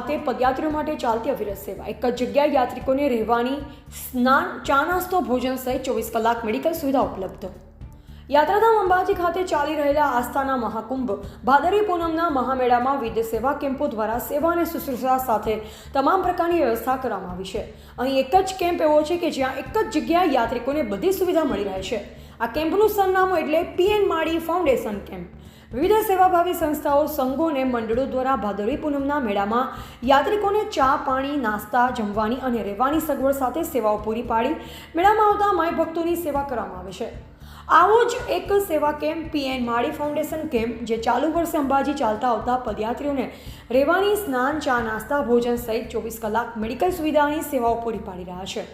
પદયાત્રીઓ માટે ચાલતી અવિરત સેવા. એક જ જગ્યાએ યાત્રિકોને રહેવાની સ્નાન, ચા નાસ્તો, ભોજન સહિત ચોવીસ કલાક મેડિકલ સુવિધા ઉપલબ્ધ. યાત્રાધામ અંબાજી ખાતે ચાલી રહેલા આસ્થાના મહાકુંભ, ભાદરવી પૂનમના મહામેળામાં વિવિધ સેવા કેમ્પો દ્વારા સેવા અને શુશ્રૂષા સાથે તમામ પ્રકારની વ્યવસ્થા કરવામાં આવી છે. અહીં એક જ કેમ્પ એવો છે કે જ્યાં એક જ જગ્યાએ યાત્રિકોને બધી સુવિધા મળી રહે છે. આ કેમ્પનું સરનામું એટલે પીએન માળી ફાઉન્ડેશન કેમ્પ. વિવિધ સેવાભાવી સંસ્થાઓ, સંઘો અને મંડળો દ્વારા ભાદરવી પૂનમના મેળામાં યાત્રિકોને ચા, પાણી, નાસ્તા, જમવાની અને રહેવાની સગવડ સાથે સેવાઓ પૂરી પાડી મેળામાં આવતા માય ભક્તોની સેવા કરવામાં આવે છે. આવો જ એક સેવા camp PN Mali foundation camp, જે ચાલુ વર્ષે અંબાજી ચાલતા આવતા પદયાત્રીઓને રહેવાની સ્નાન, ચા, નાસ્તા, ભોજન સહિત ચોવીસ કલાક મેડિકલ સુવિધાની સેવાઓ પૂરી પાડી રહ્યા છે.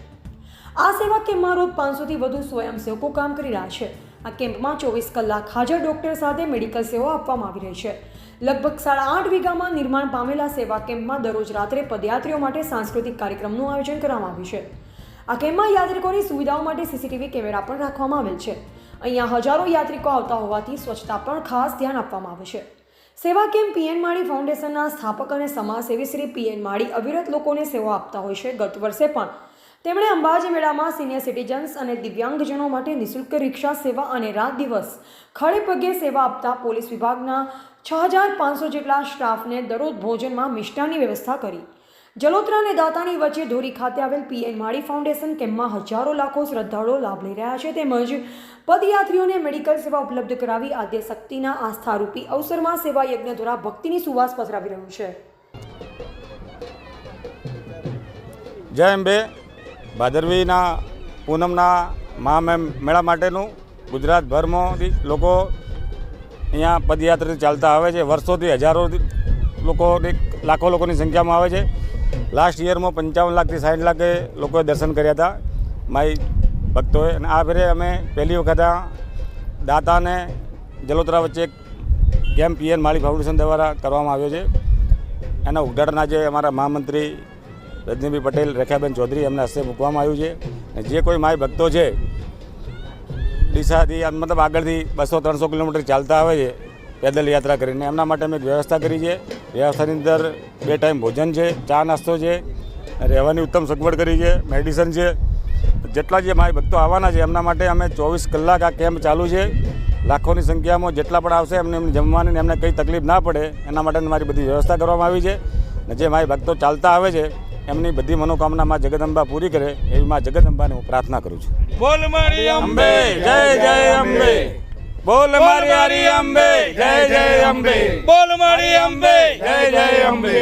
આ સેવા કેમ્પમાં રોજ પાંચસોથી વધુ સ્વયંસેવકો કામ કરી રહ્યા છે. આ કેમ્પમાં ચોવીસ કલાક હાજર ડોક્ટર સાથે મેડિકલ સેવા આપવામાં આવી રહી છે. લગભગ સાડા આઠ વીઘામાં નિર્માણ પામેલા સેવા કેમ્પમાં દરરોજ રાત્રે પદયાત્રીઓ માટે સાંસ્કૃતિક કાર્યક્રમનું આયોજન કરવામાં આવ્યું છે. આ કેમ્પમાં યાત્રિકોની સુવિધાઓ માટે સીસીટીવી કેમેરા પણ રાખવામાં આવેલ છે. અહીંયા હજારો યાત્રિકો આવતા હોવાથી સ્વચ્છતા પણ ખાસ ધ્યાન આપવામાં આવે છે. સેવા કેમ્પ પીએન માળી ફાઉન્ડેશનના સ્થાપક અને સમાજસેવી શ્રી પીએન માળી અવિરત લોકોને સેવા આપતા હોય છે. ગત વર્ષે પણ તેમણે અંબાજી મેળામાં સિનિયર સિટીઝન્સ અને દિવ્યાંગજનો માટે નિઃશુલ્ક રિક્ષા સેવા અને રાત દિવસ ખડે પગે સેવા આપતા પોલીસ વિભાગના છ હજાર પાંચસો જેટલા સ્ટાફને દરરોજ ભોજનમાં મિષ્ટાની વ્યવસ્થા કરી. જલોત્રા અને દાતાની વચ્ચે ધોરી ખાતે આવેલ પીએન માળી ફાઉન્ડેશન કેમ્પમાં હજારો લાખો શ્રદ્ધાળુઓ લાભ લઈ રહ્યા છે તેમજ પદયાત્રીઓને મેડિકલ સેવા ઉપલબ્ધ કરાવી આદ્ય શક્તિના આસ્થારૂપી અવસરમાં સેવા યજ્ઞ દ્વારા ભક્તિની સુવાસ પથરાવી રહ્યું છે. જય અંબે. ભાદરવીના પૂનમના મહા મેળા માટેનું ગુજરાતભરમાંથી લોકો અહીંયા પદયાત્રા ચાલતા આવે છે. વર્ષોથી હજારો લોકો લાખો લોકોની સંખ્યામાં આવે છે. લાસ્ટ યરમાં પંચાવન લાખથી સાઠ લાખે લોકોએ દર્શન કર્યા હતા મારી ભક્તોએ. અને આ ફેરે અમે પહેલી વખત દાતાને જલોત્રા વચ્ચે એક કેમ્પ પીએન માળી ફાઉન્ડેશન દ્વારા કરવામાં આવ્યો છે. એના ઉદ્ઘાટન આજે અમારા મહામંત્રી રજનીભાઈ પટેલ, રેખાબેન ચૌધરી એમના હસ્તે મૂકવામાં આવ્યું છે. જે કોઈ માય ભક્તો છે, ડીસાથી મતલબ આગળથી બસો ત્રણસો કિલોમીટર ચાલતા આવે છે, પેદલ યાત્રા કરીને. એમના માટે અમે વ્યવસ્થા કરી છે. વ્યવસ્થાની અંદર બે ટાઈમ ભોજન છે, ચા નાસ્તો છે, રહેવાની ઉત્તમ સગવડ કરી છે, મેડિસન છે. જેટલા જે માય ભક્તો આવવાના છે, એમના માટે અમે ચોવીસ કલાક આ કેમ્પ ચાલુ છે. લાખોની સંખ્યામાં જેટલા પણ આવશે, એમને એમને જમવાની એમને કંઈ તકલીફ ના પડે, એના માટે મારી બધી વ્યવસ્થા કરવામાં આવી છે. અને જે માય ભક્તો ચાલતા આવે છે એમની બધી મનોકામના માં જગદંબા પૂરી કરે એવી માં જગદંબાને હું પ્રાર્થના કરું છું. બોલ મારી અંબે જય જય અંબે. બોલ મારી અંબે જય જય અંબે. બોલ મારી અંબે જય જય અંબે.